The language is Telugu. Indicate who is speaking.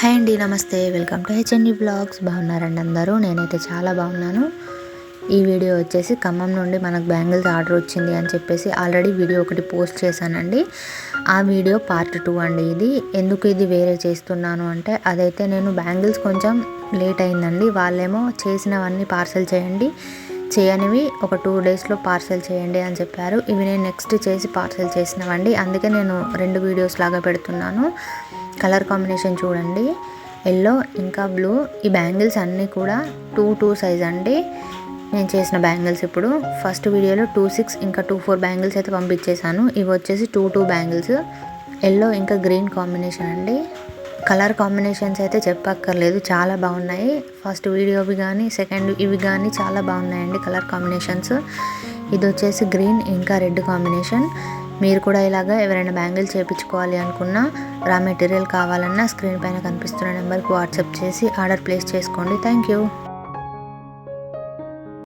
Speaker 1: హాయ్ అండి నమస్తే. Welcome to HNE blogs. బాగున్నారండి అందరూ? నేనైతే చాలా బాగున్నాను. ఈ వీడియో వచ్చేసి ఖమ్మం నుండి మనకు బ్యాంగిల్స్ ఆర్డర్ వచ్చింది అని చెప్పేసి ఆల్రెడీ వీడియో ఒకటి పోస్ట్ చేశానండి. ఆ వీడియో పార్ట్ టూ అండి ఇది. ఎందుకు ఇది వేరే చేస్తున్నాను అంటే అదైతే నేను బ్యాంగిల్స్ కొంచెం లేట్ అయిందండి. వాళ్ళేమో చేసినవన్నీ పార్సల్ చేయండి. చేయనివి ఒక టూ డేస్లో పార్సల్ చేయండి అని చెప్పారు. ఇవి నేను నెక్స్ట్ చేసి పార్సల్ చేసినవండి. అందుకే నేను రెండు వీడియోస్ లాగా పెడుతున్నాను. కలర్ కాంబినేషన్ చూడండి. ఎల్లో ఇంకా బ్లూ. ఈ బ్యాంగిల్స్ అన్నీ కూడా టూ టూ సైజ్ అండి. నేను చేసిన బ్యాంగిల్స్ ఇప్పుడు. ఫస్ట్ వీడియోలో టూ సిక్స్ ఇంకా టూ ఫోర్ బ్యాంగిల్స్ అయితే పంపించేశాను. ఇవి వచ్చేసి టూ టూ బ్యాంగిల్స్. ఎల్లో ఇంకా గ్రీన్ కాంబినేషన్ అండి. కలర్ కాంబినేషన్స్ అయితే చెప్పక్కర్లేదు. చాలా బాగున్నాయి. ఫస్ట్ వీడియోవి కానీ సెకండ్ ఇవి కానీ చాలా బాగున్నాయండి కలర్ కాంబినేషన్స్. ఇది వచ్చేసి గ్రీన్ ఇంకా రెడ్ కాంబినేషన్. మీరు కూడా ఇలాగా ఎవరైనా బ్యాంగిల్ చేయించుకోవాలి అనుకున్నా రా మెటీరియల్ కావాలన్నా స్క్రీన్ పైన కనిపిస్తున్న నెంబర్కి వాట్సాప్ చేసి ఆర్డర్ ప్లేస్ చేసుకోండి. Thank you